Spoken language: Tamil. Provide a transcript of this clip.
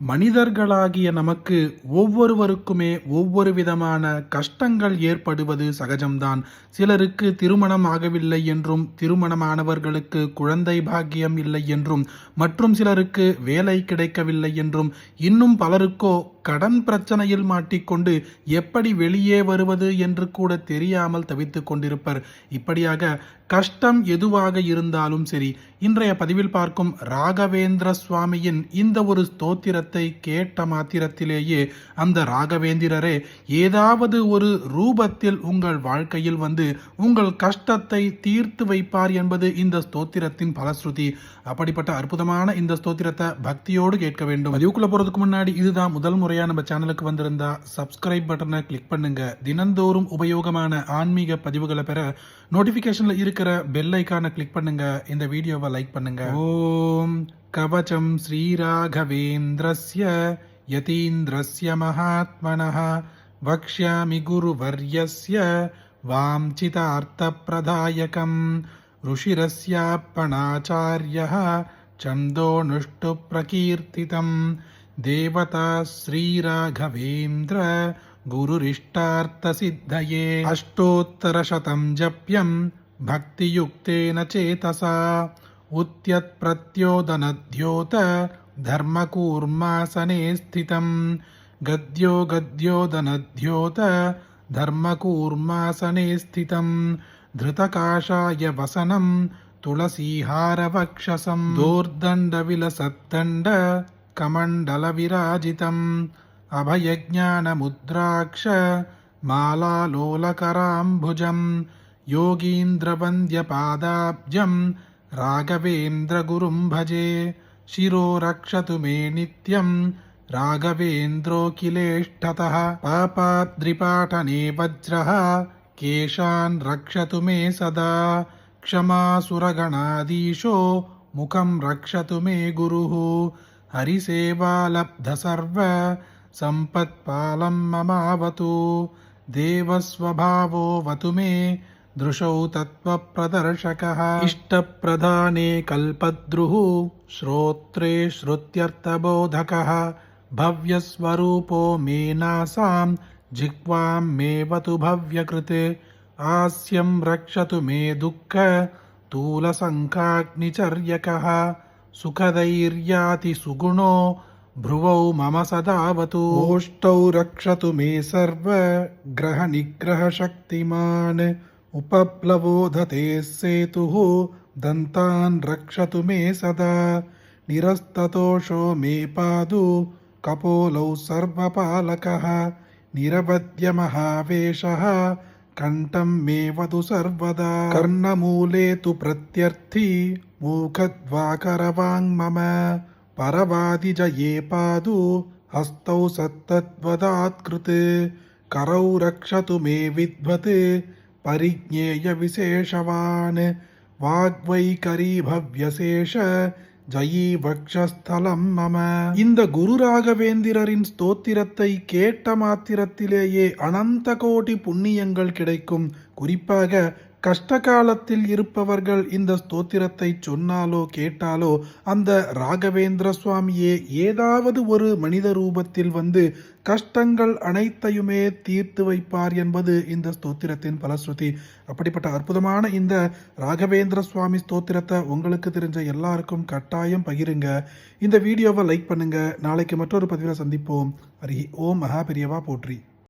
மனிதர்களாகிய நமக்கு ஒவ்வொருவருக்குமே ஒவ்வொரு விதமான கஷ்டங்கள் ஏற்படுவது சகஜம்தான். சிலருக்கு திருமணம் ஆகவில்லை என்றும் திருமணமானவர்களுக்கு குழந்தை பாக்கியம் இல்லை என்றும் மற்றும் சிலருக்கு வேலை கிடைக்கவில்லை என்றும் இன்னும் பலருக்கோ கடன் பிரச்சனையில் மாட்டிக்கொண்டு எப்படி வெளியே வருவது என்று கூட தெரியாமல் தவித்துக் கொண்டிருப்பர். இப்படியாக கஷ்டம் எதுவாக இருந்தாலும் சரி இன்றைய பதிவில் பார்க்கும் ராகவேந்திர சுவாமியின் இந்த ஒரு ஸ்தோத்திரத்தை கேட்ட மாத்திரத்திலேயே அந்த ராகவேந்திரரே ஏதாவது ஒரு ரூபத்தில் உங்கள் வாழ்க்கையில் வந்து உங்கள் கஷ்டத்தை தீர்த்து வைப்பார் என்பது இந்த ஸ்தோத்திரத்தின் பலஸ்ருதி. அப்படிப்பட்ட அற்புதமான இந்த ஸ்தோத்திரத்தை பக்தியோடு கேட்க வேண்டும். அதுக்குள்ள போறதுக்கு முன்னாடி இதுதான் முதல் முறையா நம்ம சேனலுக்கு வந்திருந்தா சப்ஸ்கிரைப் பட்டனை கிளிக் பண்ணுங்க தினந்தோறும் உபயோகமான ஆன்மீக பதிவுகளை பெற நோட்டிபிகேஷன்ல இருக்கிற பெல் ஐக்கானை கிளிக் பண்ணுங்க இந்த வீடியோவை லைக் பண்ணுங்க ஓம் கவச்சம் ஸ்ரீராகவேந்திரஸ்ய யதீந்திரஸ்ய மகாத்மனः வக்ஷ்யாமி குருவர்யஸ்ய वाञ्छितार्थप्रदायकम् ऋषिरस्यापणाचार्यः छन्दोनुष्टुप्रकीर्तितम् देवता श्रीराघवेन्द्र गुरुरिष्टार्थसिद्धये अष्टोत्तरशतं जप्यम् भक्तियुक्तेन चेतसा उत्यत्प्रत्योदनद्योत धर्मकूर्मासने स्थितम् गद्यो गद्योदनद्योत धर्मकूर्मासने स्थितं धृतकाषाय वसनं तुलसीहारवक्षसं दोर्दण्डविलसद्दण्ड कमण्डलविराजितम् अभयज्ञानमुद्राक्ष मालालोलकराम्भुजं योगीन्द्रवन्द्यपादाब्जं राघवेन्द्रगुरुं भजे शिरो रक्षतु मे नित्यम् राघवेन्द्रोऽखिलेष्टतः पापाद्रिपाठने वज्रः केशान् रक्षतु मे सदा क्षमासुरगणाधीशो मुखं रक्षतु मे गुरुः हरिसेवालब्धसर्व सम्पत्पालं ममावतु देवस्वभावो वतु मे दृशौ तत्त्वप्रदर्शकः इष्टप्रधाने कल्पद्रुः श्रोत्रे श्रुत्यर्थबोधकः भव्यस्वरूपो मे नासां जिह्वां मेवतु भव्यकृत् आस्यं रक्षतु मे दुःख तूलसङ्खाग्निचर्यकः సుఖదైర్యాతి సుగుణో భ్రువౌ మమ సదావతు ఓష్టౌ రక్షతు మే సర్వ గ్రహ నిగ్రహ శక్తిమాన్ ఉపప్లవోధతే సేతు దంతాన్ రక్షతు మే సదా నిరస్తతోషో మే పాదు కపోలౌ సర్వపాలక నిరవద్య మహావేష కంఠం మే వదు సర్వదా కర్ణమూలే తు ప్రత్యర్థి मूखद्वाकरवाङ्मम परवादिजये पादु हस्तौ सत्तद्वदात्कृत् करौ रक्षतु मे विद्वत् परिज्ञेयविशेषवान् வாக்வைகரி பவ்யசேஷ ஜயி வக்ஷஸ்தலம் மம இந்த குரு ராகவேந்திரரின் ஸ்தோத்திரத்தை கேட்ட மாத்திரத்திலேயே அனந்த கோடி புண்ணியங்கள் கிடைக்கும் குறிப்பாக கஷ்ட காலத்தில் இருப்பவர்கள் இந்த ஸ்தோத்திரத்தை சொன்னாலோ கேட்டாலோ அந்த ராகவேந்திர சுவாமியே ஏதாவது ஒரு மனித ரூபத்தில் வந்து கஷ்டங்கள் அனைத்தையுமே தீர்த்து வைப்பார் என்பது இந்த ஸ்தோத்திரத்தின் பலஸ்ருதி. அப்படிப்பட்ட அற்புதமான இந்த ராகவேந்திர சுவாமி ஸ்தோத்திரத்தை உங்களுக்கு தெரிஞ்ச எல்லாருக்கும் கட்டாயம் பகிருங்க. இந்த வீடியோவை லைக் பண்ணுங்க. நாளைக்கு மற்றொரு பதிவில் சந்திப்போம். ஹரி ஓம் மகாபெரியவா போற்றி.